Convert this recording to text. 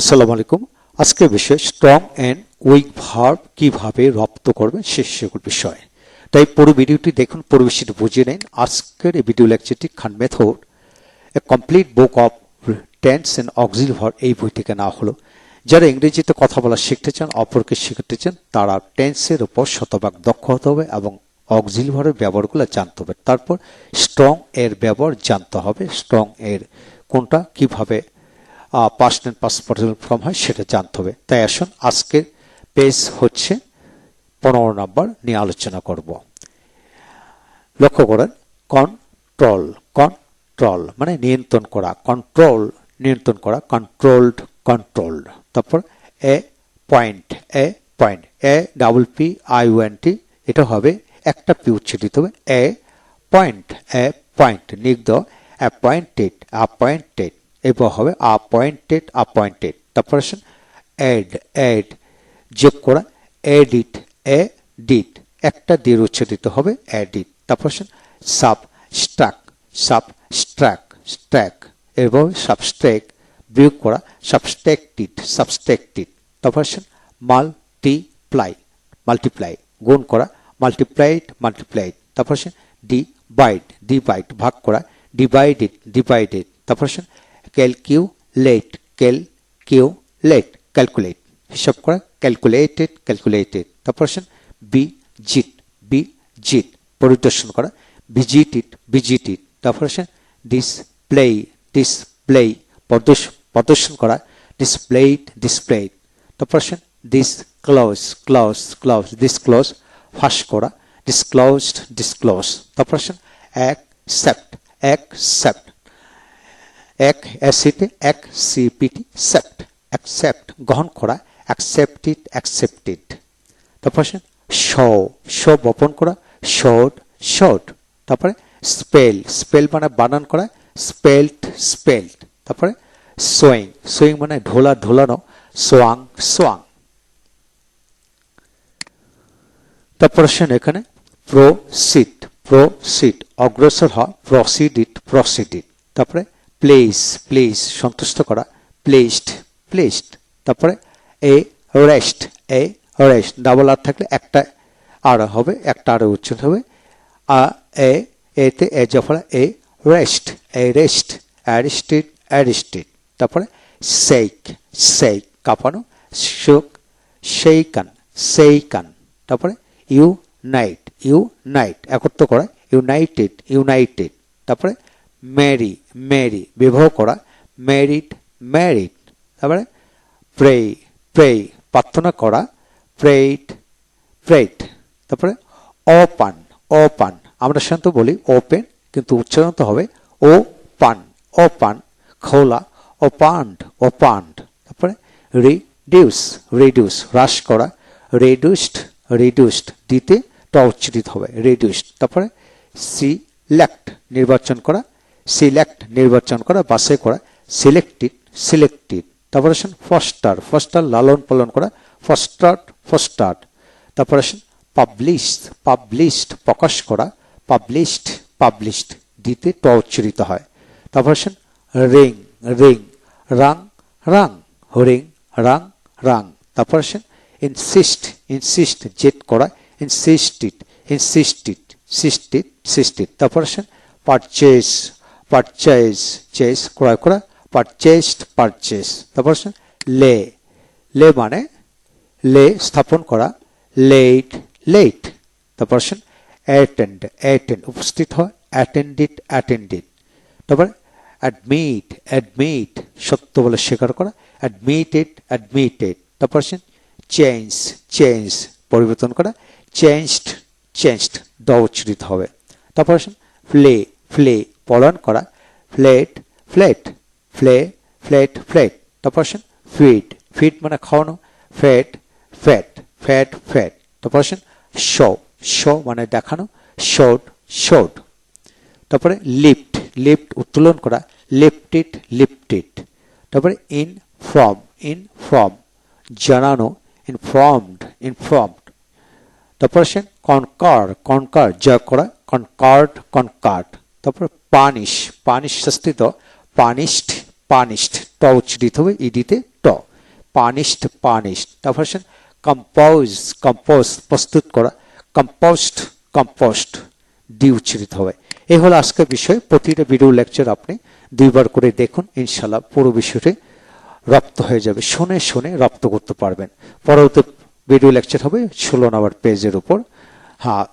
আসসালামু আলাইকুম। আজকের বিষয় স্ট্রং অ্যান্ড উইক ভার্ব কীভাবে রপ্ত করবেন সে সেগুলো বিষয়। তাই পুরো ভিডিওটি দেখুন, পুরো বিষয়টি বুঝিয়ে নিন। আজকের এই ভিডিও লেকচারটি Khan method A complete book of tense and auxiliary verb এই বই থেকে নেওয়া হলো। যারা ইংরেজিতে কথা বলা শিখতে চান, অপরকে শিখতে চান, তারা টেন্সের উপর শতভাগ দক্ষ হতে হবে এবং অক্সিল ভার্বের ব্যবহারগুলো জানতে হবে। তারপর স্ট্রং এর ব্যবহার জানতে হবে। স্ট্রং এর কোনটা, কীভাবে পাস্ট পার্টিকুলার ফর্ম হয়, সেটা জানতে হবে। তাই আসুন, আজকের পেজ হচ্ছে পনেরো নম্বর নিয়ে আলোচনা করব। লক্ষ্য করেন কন্ট্রোল কন্ট্রোল মানে নিয়ন্ত্রণ করা। কন্ট্রোল নিয়ন্ত্রণ করা কন্ট্রোলড কন্ট্রোলড তারপর appoint appoint A double P I one T এটা হবে একটা পি উচ্চারিত হবে। এ পয়েন্ট এ পয়েন্ট নিগ্ধ অ্যাপয়েন্টেড অ্যাপয়েন্টেড এরপর হবে অ্যাপয়েন্টেড অ্যাপয়েন্টেড তারপর আসেন অ্যাড অ্যাড যোগ করা এডিট এ ডিট একটা দিয়ে উচ্চারিত হবে অ্যাডিট তারপর আসেন সাব স্ট্রাক সাব স্ট্রাক স্ট্র্যাক এরপর সাবস্ট্রেক বিয়োগ করা সাবস্ট্রেকটিড সাবস্ট্রেকটিড তারপর আসেন মাল্টিপ্লাই মাল্টিপ্লাই গুণ করা মাল্টিপ্লাইড মাল্টিপ্লাইড তারপর আসেন ডিভাইড ডিভাইড ভাগ করা ডিভাইডেড ডিভাইডেড তারপর আসেন ক্যালকিউলেট ক্যালকিউলেট ক্যালকুলেট। হিসাব করা, ক্যালকুলেটেড ক্যালকুলেটেড। তারপর আসেন বিজিট বিজিট। পরিদর্শন করা, ভিজিটেড ভিজিটেড। তারপর আসেন ডিসপ্লে ডিসপ্লে। প্রদর্শন করা, ডিসপ্লেড ডিসপ্লেড। তারপর আসেন ডিসক্লোজ, ক্লোজ ক্লোজ, ডিসক্লোজ। ফাঁস করা, ডিসক্লোজড, ডিসক্লোজ। তারপর আসেন অ্যাকসেপ্ট অ্যাকসেপ্ট। এক অ্যাসিডে এক সিপিটি সেপ্ট অ্যাকসেপ্ট গ্রহণ করা অ্যাকসেপ্টেড অ্যাকসেপ্টেড তারপর শো শো বপন করা শোড শোড তারপরে স্পেল স্পেল মানে বানান করা স্পেলড স্পেলড তারপরে সোয়িং সোয়িং মানে ঢোলা, ঢোলানো সোয়াং সোয়াং তারপর এখানে প্রোসিড প্রোসিড অগ্রসর হওয়া প্রসিডিড প্রসিডিড তারপরে প্লেস প্লেস সন্তুষ্ট করা প্লেসড প্লেসড তারপরে arrest arrest double R থাকলে একটা আর হবে, একটা আর উচ্চারণ হবে, আ, এ এতে এ জফলা এ rest arrest arrested arrested তারপরে সেইক সেইক কাঁপানো শোক সেইকান সেইকান তারপরে ইউ নাইট ইউ নাইট একত্র করা ইউনাইটেড ইউনাইটেড তারপরে ম্যারি ম্যারি বিবাহ করা ম্যারিড ম্যারিড তারপরে প্রে প্রে প্রার্থনা করা প্রেড প্রেড তারপরে অপান অপান আমরা সাধারণত বলি ওপেন কিন্তু উচ্চারণ তো হবে ও পান অপান খোলা ওপান্ড ওপান্ড তারপরে রিডিউস রিডিউস হ্রাস করা রিডিউসড রিডিউসড দিতে, ট উচ্চারিত হবে রিডিউসড তারপরে সিলেক্ট নির্বাচন করা সিলেক্ট নির্বাচন করা বাসে করা সিলেক্টেড সিলেক্টেড তারপর আসেন ফস্টার ফস্টার লালন পালন করা ফস্টার্ড ফস্টার্ড তারপর আসেন পাবলিশড পাবলিশড প্রকাশ করা পাবলিশড পাবলিশড দিতে ট উচ্চারিত হয়। তারপর আসেন রিং রিং রাং রাং হরিং রাং রাং তারপর আসেন ইনসিস্ট ইনসিস্ট জেট করা ইনসিস্টেড ইনসিস্টেড সিস্টেড সিস্টেড তারপর আসেন পারচেস পারচেজ চেস ক্রয় করা পারচেসড পারচেস তারপর লে। লে মানে লে স্থাপন করা লেট লেট তারপর আসেন অ্যাটেন্ড অ্যাটেন্ড উপস্থিত হয় অ্যাটেন্ডেড অ্যাটেন্ডেড তারপর অ্যাডমিট অ্যাডমিট সত্য বলে স্বীকার করা অ্যাডমিটেড অ্যাডমিটেড তারপর আসেন চেঞ্জ চেঞ্জ পরিবর্তন করা চেঞ্জড চেঞ্জড উচ্চারিত হবে। তারপর আসেন ফ্লে ফ্লে পলন করা। Fled fled, flee, fled fled. তারপর আসেন ফিট ফিড মানে খাওয়ানো। ফ্যাট ফ্যাট ফ্যাট ফ্যাট তারপর আসেন শো। শো মানে দেখানো। শোড শোড তারপরে লিফট। লিফট উত্তোলন করা। Lifted lifted. তারপরে ইন ফ্রম ইন ফ্রম জানানো, ইনফর্মড ইনফর্মড। তারপর আসেন কনকার কনকার। যা করা। Conquered conquered. তারপর পানিশ পানিশ শাস্তি তো পানিশড পানিশড ট উচ্চারিত হবে, ইডিতে ট। পানিশড পানিশড তারপর কম্পোজ কম্পোজ, প্রস্তুত করা, কম্পোস্ট কম্পোস্ট, ডি উচ্চারিত হবে। এই হলো আজকের বিষয়। প্রতিটা ভিডিও লেকচার আপনি দুইবার করে দেখুন, ইনশাল্লাহ পুরো বিষয়টি রপ্ত হয়ে যাবে। শুনে শুনে রপ্ত করতে পারবেন। পরবর্তী ভিডিও লেকচার হবে ষোলো নম্বর পেজের উপর। হ্যাঁ